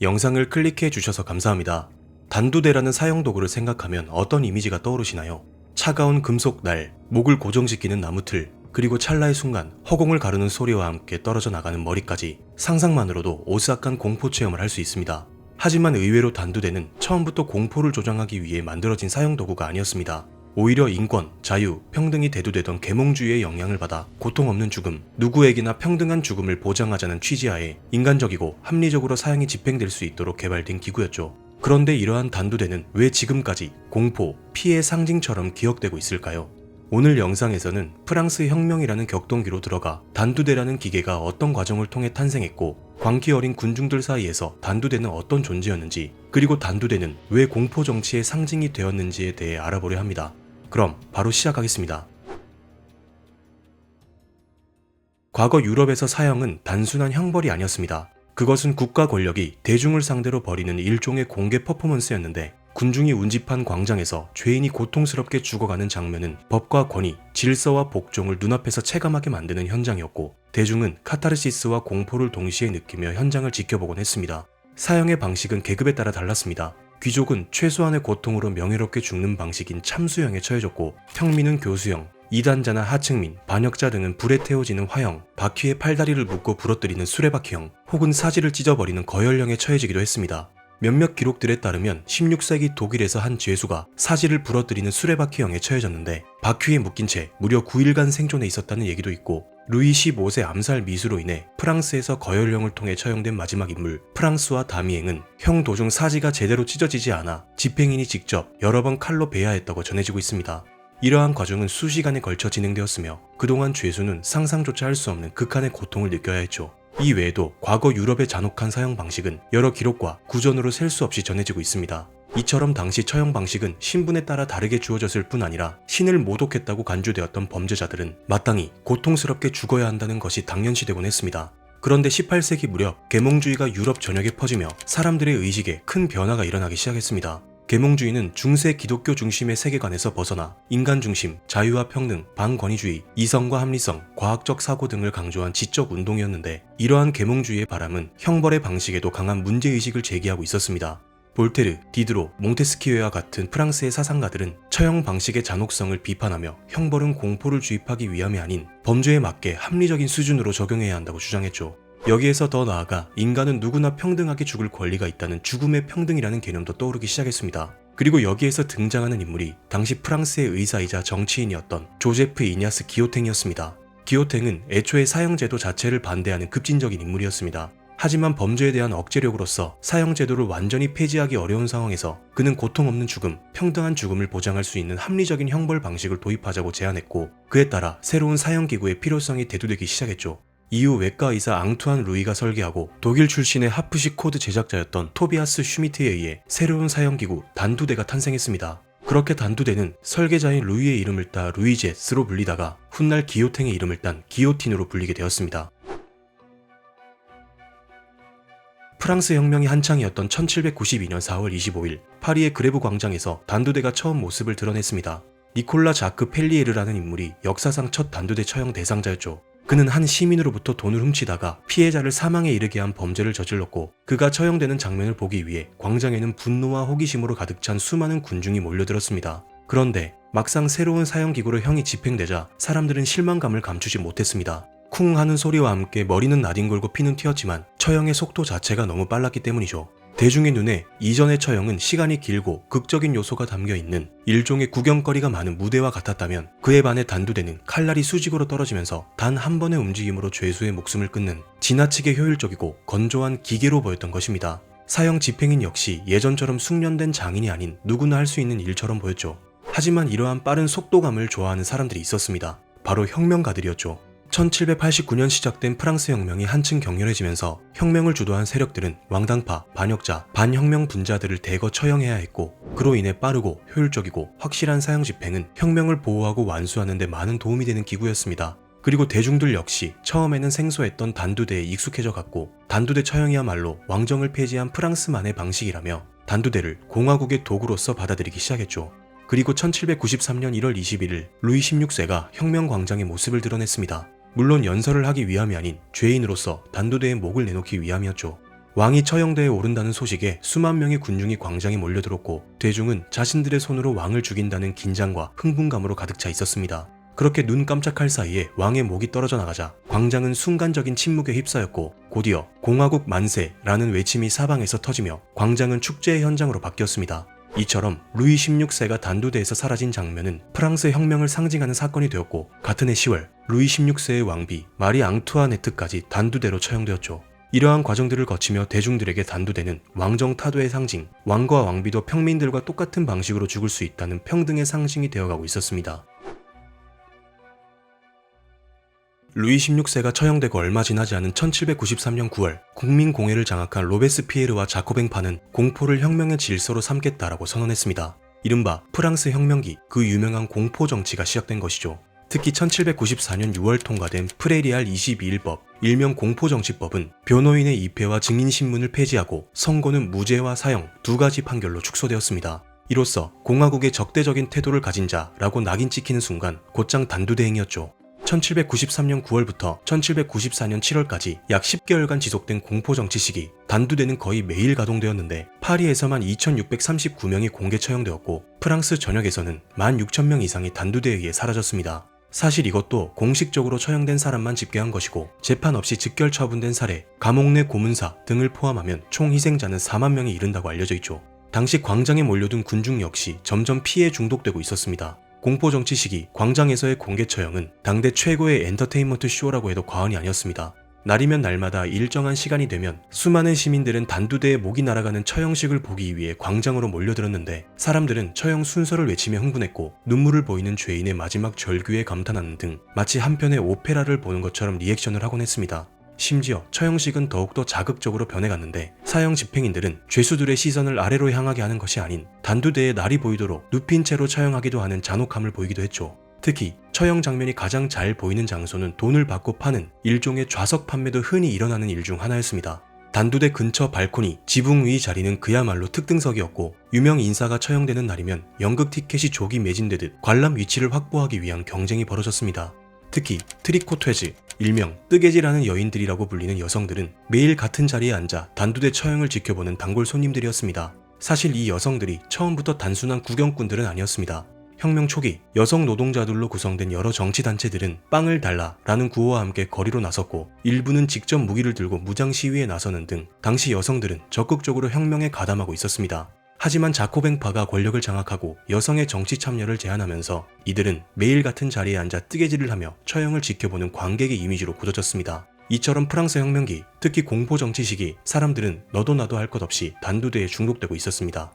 영상을 클릭해 주셔서 감사합니다. 단두대라는 사용 도구를 생각하면 어떤 이미지가 떠오르시나요? 차가운 금속 날, 목을 고정시키는 나무틀, 그리고 찰나의 순간 허공을 가르는 소리와 함께 떨어져 나가는 머리까지 상상만으로도 오스악한 공포 체험을 할 수 있습니다. 하지만 의외로 단두대는 처음부터 공포를 조장하기 위해 만들어진 사용 도구가 아니었습니다. 오히려 인권, 자유, 평등이 대두되던 계몽주의의 영향을 받아 고통 없는 죽음, 누구에게나 평등한 죽음을 보장하자는 취지하에 인간적이고 합리적으로 사용이 집행될 수 있도록 개발된 기구였죠. 그런데 이러한 단두대는 왜 지금까지 공포, 피해 상징처럼 기억되고 있을까요? 오늘 영상에서는 프랑스 혁명이라는 격동기로 들어가 단두대라는 기계가 어떤 과정을 통해 탄생했고 광기 어린 군중들 사이에서 단두대는 어떤 존재였는지 그리고 단두대는 왜 공포 정치의 상징이 되었는지에 대해 알아보려 합니다. 그럼 바로 시작하겠습니다. 과거 유럽에서 사형은 단순한 형벌이 아니었습니다. 그것은 국가 권력이 대중을 상대로 벌이는 일종의 공개 퍼포먼스였는데 군중이 운집한 광장에서 죄인이 고통스럽게 죽어가는 장면은 법과 권위, 질서와 복종을 눈앞에서 체감하게 만드는 현장이었고 대중은 카타르시스와 공포를 동시에 느끼며 현장을 지켜보곤 했습니다. 사형의 방식은 계급에 따라 달랐습니다. 귀족은 최소한의 고통으로 명예롭게 죽는 방식인 참수형에 처해졌고 평민은 교수형, 이단자나 하층민, 반역자 등은 불에 태워지는 화형, 바퀴에 팔다리를 묶고 부러뜨리는 수레바퀴형, 혹은 사지를 찢어버리는 거열형에 처해지기도 했습니다. 몇몇 기록들에 따르면 16세기 독일에서 한 죄수가 사지를 부러뜨리는 수레바퀴형에 처해졌는데 바퀴에 묶인 채 무려 9일간 생존해 있었다는 얘기도 있고 루이 15세 암살 미수로 인해 프랑스에서 거열령을 통해 처형된 마지막 인물 프랑스와 다미앵은 형 도중 사지가 제대로 찢어지지 않아 집행인이 직접 여러 번 칼로 베야했다고 전해지고 있습니다. 이러한 과정은 수시간에 걸쳐 진행되었으며 그동안 죄수는 상상조차 할 수 없는 극한의 고통을 느껴야 했죠. 이 외에도 과거 유럽의 잔혹한 사형 방식은 여러 기록과 구전으로 셀 수 없이 전해지고 있습니다. 이처럼 당시 처형 방식은 신분에 따라 다르게 주어졌을 뿐 아니라 신을 모독했다고 간주되었던 범죄자들은 마땅히 고통스럽게 죽어야 한다는 것이 당연시되곤 했습니다. 그런데 18세기 무렵 계몽주의가 유럽 전역에 퍼지며 사람들의 의식에 큰 변화가 일어나기 시작했습니다. 계몽주의는 중세 기독교 중심의 세계관에서 벗어나 인간 중심, 자유와 평등, 반권위주의, 이성과 합리성, 과학적 사고 등을 강조한 지적 운동이었는데 이러한 계몽주의의 바람은 형벌의 방식에도 강한 문제의식을 제기하고 있었습니다. 볼테르, 디드로, 몽테스키웨와 같은 프랑스의 사상가들은 처형 방식의 잔혹성을 비판하며 형벌은 공포를 주입하기 위함이 아닌 범죄에 맞게 합리적인 수준으로 적용해야 한다고 주장했죠. 여기에서 더 나아가 인간은 누구나 평등하게 죽을 권리가 있다는 죽음의 평등이라는 개념도 떠오르기 시작했습니다. 그리고 여기에서 등장하는 인물이 당시 프랑스의 의사이자 정치인이었던 조제프 이냐스 기오탱이었습니다. 기오탱은 애초에 사형제도 자체를 반대하는 급진적인 인물이었습니다. 하지만 범죄에 대한 억제력으로서 사형제도를 완전히 폐지하기 어려운 상황에서 그는 고통 없는 죽음, 평등한 죽음을 보장할 수 있는 합리적인 형벌 방식을 도입하자고 제안했고 그에 따라 새로운 사형기구의 필요성이 대두되기 시작했죠. 이후 외과 의사 앙투안 루이가 설계하고 독일 출신의 하프식 코드 제작자였던 토비아스 슈미트에 의해 새로운 사형기구 단두대가 탄생했습니다. 그렇게 단두대는 설계자인 루이의 이름을 따 루이제스로 불리다가 훗날 기요탱의 이름을 딴 기요틴으로 불리게 되었습니다. 프랑스 혁명이 한창이었던 1792년 4월 25일 파리의 그레브 광장에서 단두대가 처음 모습을 드러냈습니다. 니콜라 자크 펠리에르라는 인물이 역사상 첫 단두대 처형 대상자였죠. 그는 한 시민으로부터 돈을 훔치다가 피해자를 사망에 이르게 한 범죄를 저질렀고 그가 처형되는 장면을 보기 위해 광장에는 분노와 호기심으로 가득 찬 수많은 군중이 몰려들었습니다. 그런데 막상 새로운 사형기구로 형이 집행되자 사람들은 실망감을 감추지 못했습니다. 쿵 하는 소리와 함께 머리는 나뒹굴고 피는 튀었지만 처형의 속도 자체가 너무 빨랐기 때문이죠. 대중의 눈에 이전의 처형은 시간이 길고 극적인 요소가 담겨 있는 일종의 구경거리가 많은 무대와 같았다면 그에 반해 단두대는 칼날이 수직으로 떨어지면서 단 한 번의 움직임으로 죄수의 목숨을 끊는 지나치게 효율적이고 건조한 기계로 보였던 것입니다. 사형 집행인 역시 예전처럼 숙련된 장인이 아닌 누구나 할 수 있는 일처럼 보였죠. 하지만 이러한 빠른 속도감을 좋아하는 사람들이 있었습니다. 바로 혁명가들이었죠. 1789년 시작된 프랑스 혁명이 한층 격렬해지면서 혁명을 주도한 세력들은 왕당파, 반역자, 반혁명 분자들을 대거 처형해야 했고 그로 인해 빠르고 효율적이고 확실한 사형 집행은 혁명을 보호하고 완수하는 데 많은 도움이 되는 기구였습니다. 그리고 대중들 역시 처음에는 생소했던 단두대에 익숙해져 갔고 단두대 처형이야말로 왕정을 폐지한 프랑스만의 방식이라며 단두대를 공화국의 도구로서 받아들이기 시작했죠. 그리고 1793년 1월 21일 루이 16세가 혁명 광장의 모습을 드러냈습니다. 물론 연설을 하기 위함이 아닌 죄인으로서 단두대에 목을 내놓기 위함이었죠. 왕이 처형대에 오른다는 소식에 수만 명의 군중이 광장에 몰려들었고 대중은 자신들의 손으로 왕을 죽인다는 긴장과 흥분감으로 가득 차 있었습니다. 그렇게 눈 깜짝할 사이에 왕의 목이 떨어져 나가자 광장은 순간적인 침묵에 휩싸였고 곧이어 공화국 만세라는 외침이 사방에서 터지며 광장은 축제의 현장으로 바뀌었습니다. 이처럼 루이 16세가 단두대에서 사라진 장면은 프랑스 혁명을 상징하는 사건이 되었고 같은 해 10월 루이 16세의 왕비 마리 앙투아네트까지 단두대로 처형되었죠. 이러한 과정들을 거치며 대중들에게 단두대는 왕정 타도의 상징, 왕과 왕비도 평민들과 똑같은 방식으로 죽을 수 있다는 평등의 상징이 되어가고 있었습니다. 루이 16세가 처형되고 얼마 지나지 않은 1793년 9월 국민 공회를 장악한 로베스피에르와 자코뱅파는 공포를 혁명의 질서로 삼겠다라고 선언했습니다. 이른바 프랑스 혁명기 그 유명한 공포 정치가 시작된 것이죠. 특히 1794년 6월 통과된 프레리알 22일법, 일명 공포정치법은 변호인의 입회와 증인신문을 폐지하고 선고는 무죄와 사형 두 가지 판결로 축소되었습니다. 이로써 공화국의 적대적인 태도를 가진 자라고 낙인 찍히는 순간 곧장 단두대행이었죠. 1793년 9월부터 1794년 7월까지 약 10개월간 지속된 공포정치 시기, 단두대는 거의 매일 가동되었는데 파리에서만 2639명이 공개 처형되었고 프랑스 전역에서는 16,000명 이상이 단두대에 의해 사라졌습니다. 사실 이것도 공식적으로 처형된 사람만 집계한 것이고 재판 없이 즉결 처분된 사례, 감옥 내 고문사 등을 포함하면 총 희생자는 4만 명에 이른다고 알려져 있죠. 당시 광장에 몰려든 군중 역시 점점 피해에 중독되고 있었습니다. 공포 정치 시기 광장에서의 공개 처형은 당대 최고의 엔터테인먼트 쇼라고 해도 과언이 아니었습니다. 날이면 날마다 일정한 시간이 되면 수많은 시민들은 단두대에 목이 날아가는 처형식을 보기 위해 광장으로 몰려들었는데 사람들은 처형 순서를 외치며 흥분했고 눈물을 보이는 죄인의 마지막 절규에 감탄하는 등 마치 한편의 오페라를 보는 것처럼 리액션을 하곤 했습니다. 심지어 처형식은 더욱더 자극적으로 변해갔는데 사형 집행인들은 죄수들의 시선을 아래로 향하게 하는 것이 아닌 단두대에 날이 보이도록 눕힌 채로 처형하기도 하는 잔혹함을 보이기도 했죠. 특히 처형 장면이 가장 잘 보이는 장소는 돈을 받고 파는 일종의 좌석 판매도 흔히 일어나는 일 중 하나였습니다. 단두대 근처 발코니, 지붕 위 자리는 그야말로 특등석이었고 유명 인사가 처형되는 날이면 연극 티켓이 조기 매진되듯 관람 위치를 확보하기 위한 경쟁이 벌어졌습니다. 특히 트리코테즈, 일명 뜨개질하는 여인들이라고 불리는 여성들은 매일 같은 자리에 앉아 단두대 처형을 지켜보는 단골 손님들이었습니다. 사실 이 여성들이 처음부터 단순한 구경꾼들은 아니었습니다. 혁명 초기 여성 노동자들로 구성된 여러 정치단체들은 빵을 달라라는 구호와 함께 거리로 나섰고 일부는 직접 무기를 들고 무장 시위에 나서는 등 당시 여성들은 적극적으로 혁명에 가담하고 있었습니다. 하지만 자코뱅파가 권력을 장악하고 여성의 정치 참여를 제한하면서 이들은 매일 같은 자리에 앉아 뜨개질을 하며 처형을 지켜보는 관객의 이미지로 굳어졌습니다. 이처럼 프랑스 혁명기, 특히 공포 정치 시기 사람들은 너도 나도 할 것 없이 단두대에 중독되고 있었습니다.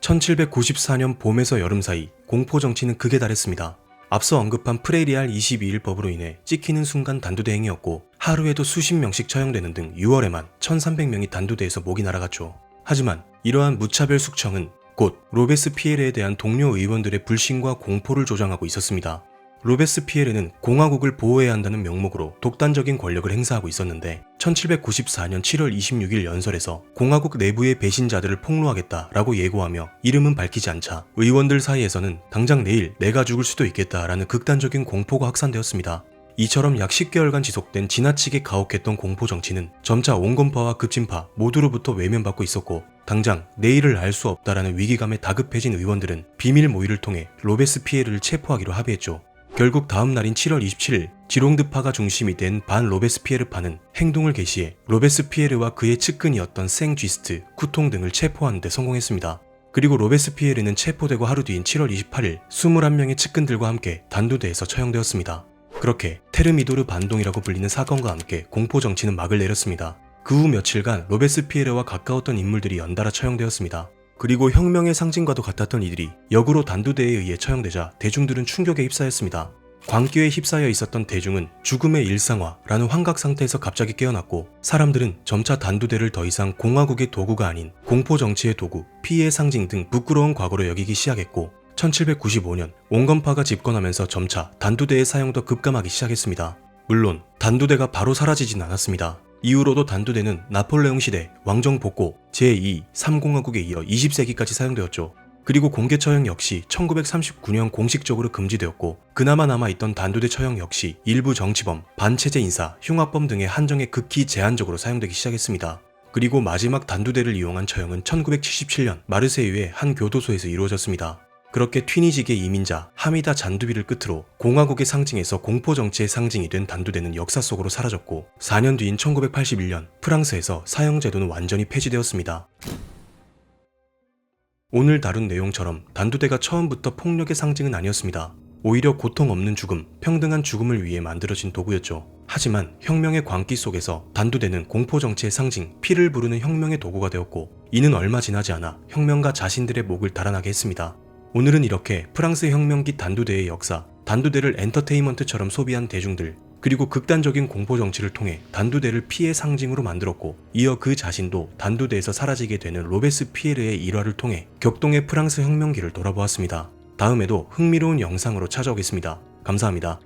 1794년 봄에서 여름 사이 공포 정치는 극에 달했습니다. 앞서 언급한 프레리알 22일 법으로 인해 찍히는 순간 단두대행이었고 하루에도 수십 명씩 처형되는 등 6월에만 1300명이 단두대에서 목이 날아갔죠. 하지만 이러한 무차별 숙청은 곧 로베스피에르에 대한 동료 의원들의 불신과 공포를 조장하고 있었습니다. 로베스피에르는 공화국을 보호해야 한다는 명목으로 독단적인 권력을 행사하고 있었는데 1794년 7월 26일 연설에서 공화국 내부의 배신자들을 폭로하겠다라고 예고하며 이름은 밝히지 않자 의원들 사이에서는 당장 내일 내가 죽을 수도 있겠다라는 극단적인 공포가 확산되었습니다. 이처럼 약 10개월간 지속된 지나치게 가혹했던 공포 정치는 점차 온건파와 급진파 모두로부터 외면받고 있었고 당장 내일을 알 수 없다라는 위기감에 다급해진 의원들은 비밀 모의를 통해 로베스피에르를 체포하기로 합의했죠. 결국 다음 날인 7월 27일 지롱드파가 중심이 된 반 로베스피에르파는 행동을 개시해 로베스피에르와 그의 측근이었던 생쥐스트, 쿠통 등을 체포하는 데 성공했습니다. 그리고 로베스피에르는 체포되고 하루 뒤인 7월 28일 21명의 측근들과 함께 단두대에서 처형되었습니다. 그렇게 테르미도르 반동이라고 불리는 사건과 함께 공포 정치는 막을 내렸습니다. 그 후 며칠간 로베스피에르와 가까웠던 인물들이 연달아 처형되었습니다. 그리고 혁명의 상징과도 같았던 이들이 역으로 단두대에 의해 처형되자 대중들은 충격에 휩싸였습니다. 광기에 휩싸여 있었던 대중은 죽음의 일상화라는 환각 상태에서 갑자기 깨어났고 사람들은 점차 단두대를 더 이상 공화국의 도구가 아닌 공포 정치의 도구, 피해의 상징 등 부끄러운 과거로 여기기 시작했고 1795년 온건파가 집권하면서 점차 단두대의 사용도 급감하기 시작했습니다. 물론 단두대가 바로 사라지진 않았습니다. 이후로도 단두대는 나폴레옹 시대, 왕정 복고, 제2, 3공화국에 이어 20세기까지 사용되었죠. 그리고 공개 처형 역시 1939년 공식적으로 금지되었고 그나마 남아있던 단두대 처형 역시 일부 정치범, 반체제 인사, 흉악범 등의 한정에 극히 제한적으로 사용되기 시작했습니다. 그리고 마지막 단두대를 이용한 처형은 1977년 마르세유의 한 교도소에서 이루어졌습니다. 그렇게 튀니지계 이민자 하미다 잔두비를 끝으로 공화국의 상징에서 공포 정치의 상징이 된 단두대는 역사 속으로 사라졌고 4년 뒤인 1981년 프랑스에서 사형 제도는 완전히 폐지되었습니다. 오늘 다룬 내용처럼 단두대가 처음부터 폭력의 상징은 아니었습니다. 오히려 고통 없는 죽음, 평등한 죽음을 위해 만들어진 도구였죠. 하지만 혁명의 광기 속에서 단두대는 공포 정치의 상징, 피를 부르는 혁명의 도구가 되었고, 이는 얼마 지나지 않아 혁명가 자신들의 목을 달아나게 했습니다. 오늘은 이렇게 프랑스 혁명기 단두대의 역사, 단두대를 엔터테인먼트처럼 소비한 대중들, 그리고 극단적인 공포 정치를 통해 단두대를 피의 상징으로 만들었고, 이어 그 자신도 단두대에서 사라지게 되는 로베스 피에르의 일화를 통해 격동의 프랑스 혁명기를 돌아보았습니다. 다음에도 흥미로운 영상으로 찾아오겠습니다. 감사합니다.